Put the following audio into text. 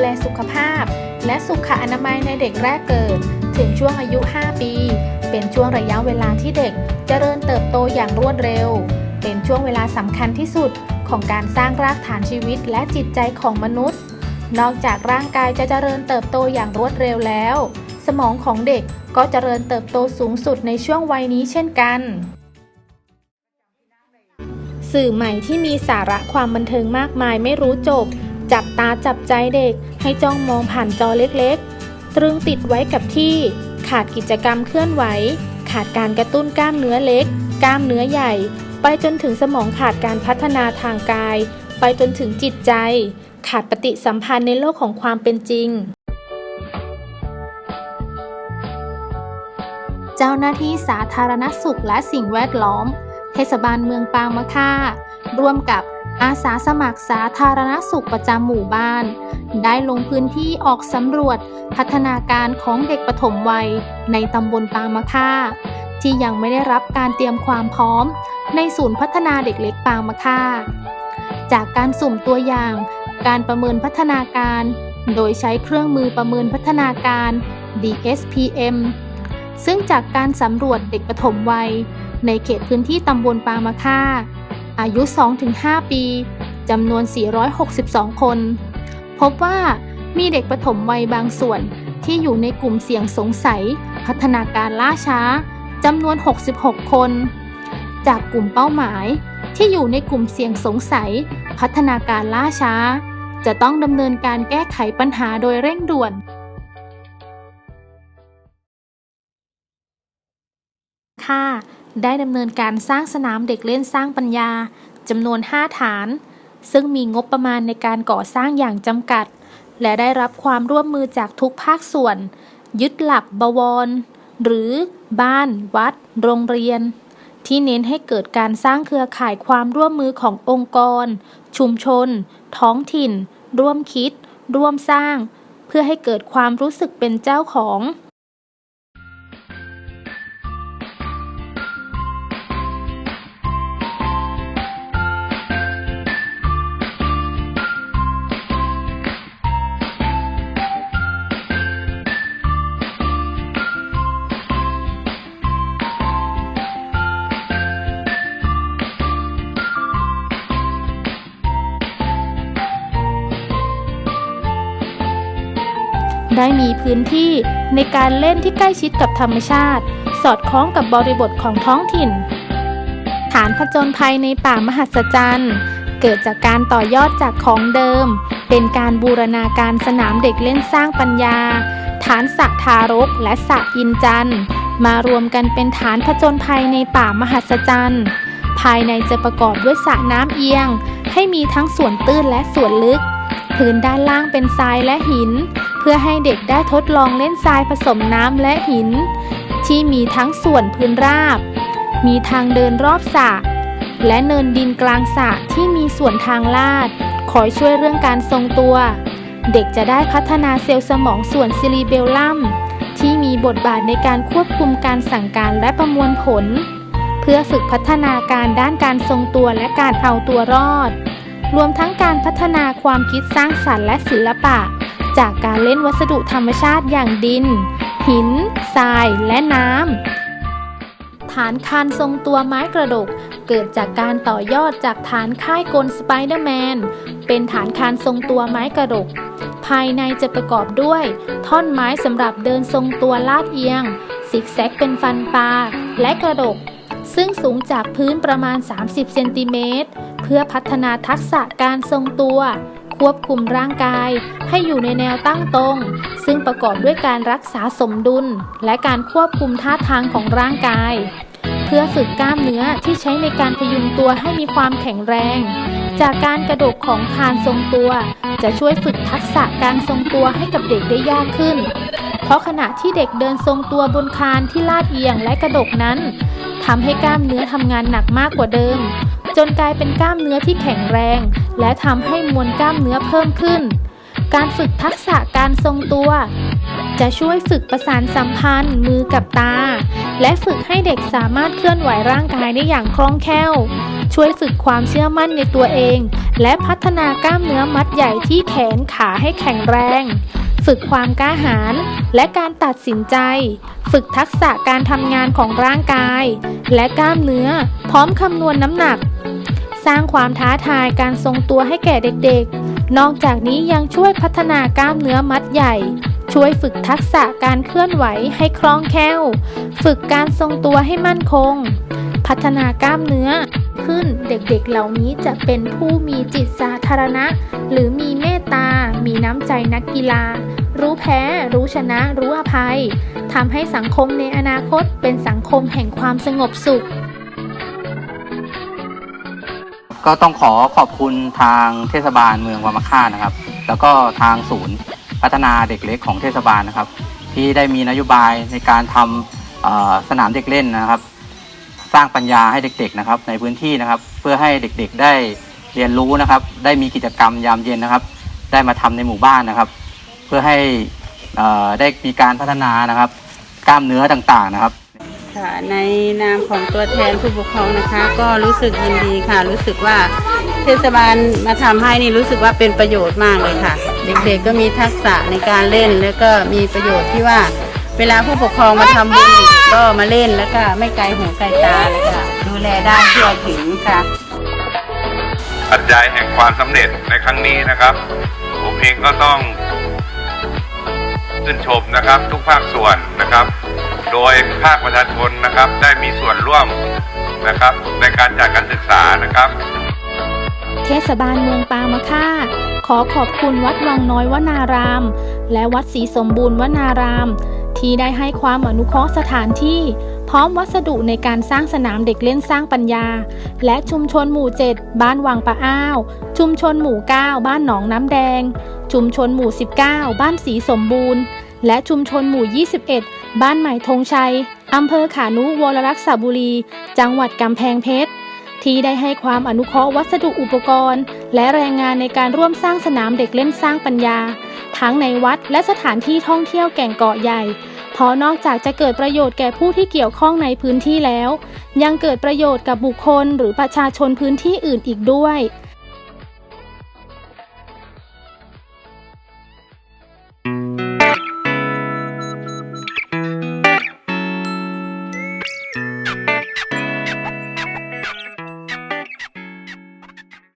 แลสุขภาพ และสุขอนามัยในเด็กแรกเกิด ถึงช่วงอายุ 5 ปี เป็นช่วงระยะเวลาที่เด็กเจริญเติบโตอย่างรวดเร็ว เป็นช่วงเวลาสำคัญที่สุดของการสร้างรากฐานชีวิตและจิตใจของมนุษย์ นอกจากร่างกายจะเจริญเติบโตอย่างรวดเร็วแล้ว สมองของเด็กก็เจริญเติบโตสูงสุดในช่วงวัยนี้เช่นกัน สื่อใหม่ที่มีสาระความบันเทิงมากมายไม่รู้จบ จับตาจับใจเด็กให้จ้องมองผ่านจอเล็กๆ ตรึงติดไว้กับที่ ขาดกิจกรรมเคลื่อนไหว ขาดการกระตุ้นกล้ามเนื้อเล็ก กล้ามเนื้อใหญ่ ไปจนถึงสมองขาดการพัฒนาทางกาย ไปจนถึงจิตใจ ขาดปฏิสัมพันธ์ในโลกของความเป็นจริง เจ้าหน้าที่สาธารณสุขและสิ่งแวดล้อม เทศบาลเมืองปางมะค่า ร่วมกับ อาสาสมัครสาธารณสุขประจำหมู่บ้าน ได้ลงพื้นที่ออกสำรวจพัฒนาการของเด็กปฐมวัย ในตำบลปางมะค่า ที่ยังไม่ได้รับการเตรียมความพร้อม ในศูนย์พัฒนาเด็กเล็กปางมะค่า จากการสุ่มตัวอย่าง การประเมินพัฒนาการ โดยใช้เครื่องมือประเมินพัฒนาการ DSPM ซึ่งจากการสำรวจเด็กปฐมวัย ในเขตพื้นที่ตำบลปางมะค่า อายุ 2-5 ปี จำนวน 462 คน พบว่ามีเด็กปฐมวัยบางส่วนที่อยู่ในกลุ่มเสี่ยงสงสัย พัฒนาการล่าช้าจำนวน 66 คน จากกลุ่มเป้าหมายที่อยู่ในกลุ่มเสี่ยงสงสัย พัฒนาการล่าช้า จะต้องดำเนินการแก้ไขปัญหาโดยเร่งด่วน ค่ะได้ดำเนินการสร้างสนามเด็กเล่นสร้างปัญญาจำนวน 5 ฐาน ซึ่งมีงบประมาณในการก่อสร้างอย่างจำกัด และได้รับความร่วมมือจากทุกภาคส่วน ยึดหลักบวร หรือบ้าน วัด โรงเรียน ที่เน้นให้เกิดการสร้างเครือข่ายความร่วมมือขององค์กร ชุมชน ท้องถิ่น ร่วมคิด ร่วมสร้าง เพื่อให้เกิดความรู้สึกเป็นเจ้าของ ได้มีพื้นที่ในการเล่นที่ใกล้ชิดกับธรรมชาติ สอดคล้องกับบริบทของท้องถิ่น ฐานผจญภัยในป่ามหัศจรรย์ เกิดจากการต่อยอดจากของเดิม เป็นการบูรณาการสนามเด็กเล่นสร้างปัญญา ฐานสระทารกและสระอินจันทร์มารวมกันเป็นฐานผจญภัยในป่ามหัศจรรย์ ภายในจะประกอบด้วยสระน้ำเอียง ให้มีทั้งส่วนตื้นและส่วนลึก พื้นด้านล่างเป็นทรายและหิน พื่อให้เด็กได้ทดลองเล่นทรายผสมน้ำและหิน ที่มีทั้งส่วนพื้นราบ มีทางเดินรอบสระและเนินดินกลางสระที่มีส่วนทางลาด คอยช่วยเรื่องการทรงตัว เด็กจะได้พัฒนาเซลล์สมองส่วนซิลิเบลลัมที่มีบทบาทในการควบคุมการสั่งการและประมวลผล เพื่อฝึกพัฒนาการด้านการทรงตัวและการเอาตัวรอด รวมทั้งการพัฒนาความคิดสร้างสรรค์และศิลปะ จากการเล่นวัสดุธรรมชาติอย่างดิน หิน ทราย และน้ำ ฐานคานทรงตัวไม้กระดก เกิดจากการต่อยอดจากฐานค่ายกลสไปเดอร์แมน เป็นฐานคานทรงตัวไม้กระดก ภายในจะประกอบด้วย ท่อนไม้สำหรับเดินทรงตัวลาดเอียงซิกแซกเป็นฟันปลาและกระดก ซึ่งสูงจากพื้นประมาณ 30 เซนติเมตร เพื่อพัฒนาทักษะการทรงตัว ควบคุมร่างกาย ให้อยู่ในแนวตั้งตรง ซึ่งประกอบด้วยการรักษาสมดุล และการควบคุมท่าทางของร่างกาย เพื่อฝึกกล้ามเนื้อที่ใช้ในการพยุงตัวให้มีความแข็งแรง จากการกระดกของคานทรงตัว จะช่วยฝึกทักษะการทรงตัวให้กับเด็กได้ยากขึ้น เพราะขณะที่เด็กเดินทรงตัวบนคานที่ลาดเอียงและกระดกนั้นทำให้กล้ามเนื้อทำงานหนักมากกว่าเดิม จนกลายเป็นกล้ามเนื้อที่แข็งแรง และทำให้มวลกล้ามเนื้อเพิ่มขึ้น การฝึกทักษะการทรงตัว จะช่วยฝึกประสานสัมพันธ์ มือกับตา และฝึกให้เด็กสามารถเคลื่อนไหวร่างกายได้อย่างคล่องแคล่ว ช่วยฝึกความเชื่อมั่นในตัวเอง และพัฒนากล้ามเนื้อมัดใหญ่ที่แขนขาให้แข็งแรง ฝึกความกล้าหาญและการตัดสินใจ ฝึกทักษะการทำงานของร่างกาย และกล้ามเนื้อ พร้อมคำนวณน้ำหนัก สร้างความท้าทายการทรงตัวให้แก่เด็กๆ นอกจากนี้ยังช่วยพัฒนากล้ามเนื้อมัดใหญ่ ช่วยฝึกทักษะการเคลื่อนไหวให้คล่องแคล่ว ฝึกการทรงตัวให้มั่นคง พัฒนากล้ามเนื้อขึ้นเด็กๆ เหล่านี้จะเป็นผู้มีจิตสาธารณะ หรือมีเมต ตา มีน้ำใจนักกีฬา รู้แพ้ รู้ชนะ รู้อภัย ทำให้สังคมในอนาคตเป็นสังคมแห่งความสงบสุข ก็ต้องขอขอบคุณทางเทศบาลเมืองวามาค่านะครับ แล้วก็ทางศูนย์พัฒนาเด็กเล็กของเทศบาลนะครับ ที่ได้มีนโยบายในการทำสนามเด็กเล่นนะครับ สร้างปัญญาให้เด็กๆนะครับ ในพื้นที่นะครับ เพื่อให้เด็กๆได้เรียนรู้นะครับ ได้มีกิจกรรมยามเย็นนะครับ ได้มาทำในหมู่บ้านนะครับ เพื่อให้ได้มีการพัฒนานะครับ กล้ามเนื้อต่างๆนะครับค่ะในนามของตัวแทนผู้ปกครองนะคะ ก็รู้สึกยินดีค่ะ รู้สึกว่าเทศบาลมาทำให้นี่รู้สึกว่าเป็นประโยชน์มากเลยค่ะ เด็กๆก็มีทักษะในการเล่นแล้วก็มีประโยชน์ที่ว่า เวลาผู้ปกครองมาทำบุญกๆก็มาเล่นแล้วก็ไม่ไกลหูไกลตาเลยค่ะดูแลได้ทั่วถึงค่ะ ปัจจัยแห่งความสำเร็จในครั้งนี้นะครับ ผมเองก็ต้องชื่นชมนะครับทุกภาคส่วนนะครับ โดยภาคประชาชนนะครับได้มีส่วนร่วมนะครับในการจัดการศึกษานะครับ เทศบาลเมืองปางมะค่า ขอขอบคุณวัดวังน้อยวนาราม และวัดศรีสมบูรณ์วนาราม ที่ได้ให้ความอนุเคราะห์สถานที่ พร้อมวัสดุในการสร้างสนามเด็กเล่นสร้างปัญญา และชุมชนหมู่ 7 บ้านวังปะอ้าว ชุมชนหมู่ 9 บ้านหนองน้ำแดง ชุมชนหมู่ 19 บ้านศรีสมบูรณ์ และชุมชนหมู่ 21 บ้านใหม่ธงชัยอำเภอขานุวรรักษบุรี จังหวัดกำแพงเพชรที่ได้ให้ความอนุเคราะห์วัสดุอุปกรณ์ และแรงงานในการร่วมสร้างสนามเด็กเล่นสร้างปัญญา ทั้งในวัดและสถานที่ท่องเที่ยวแก่งเกาะใหญ่ เพราะนอกจากจะเกิดประโยชน์แก่ผู้ที่เกี่ยวข้องในพื้นที่แล้ว ยังเกิดประโยชน์กับบุคคลหรือประชาชนพื้นที่อื่นอีกด้วย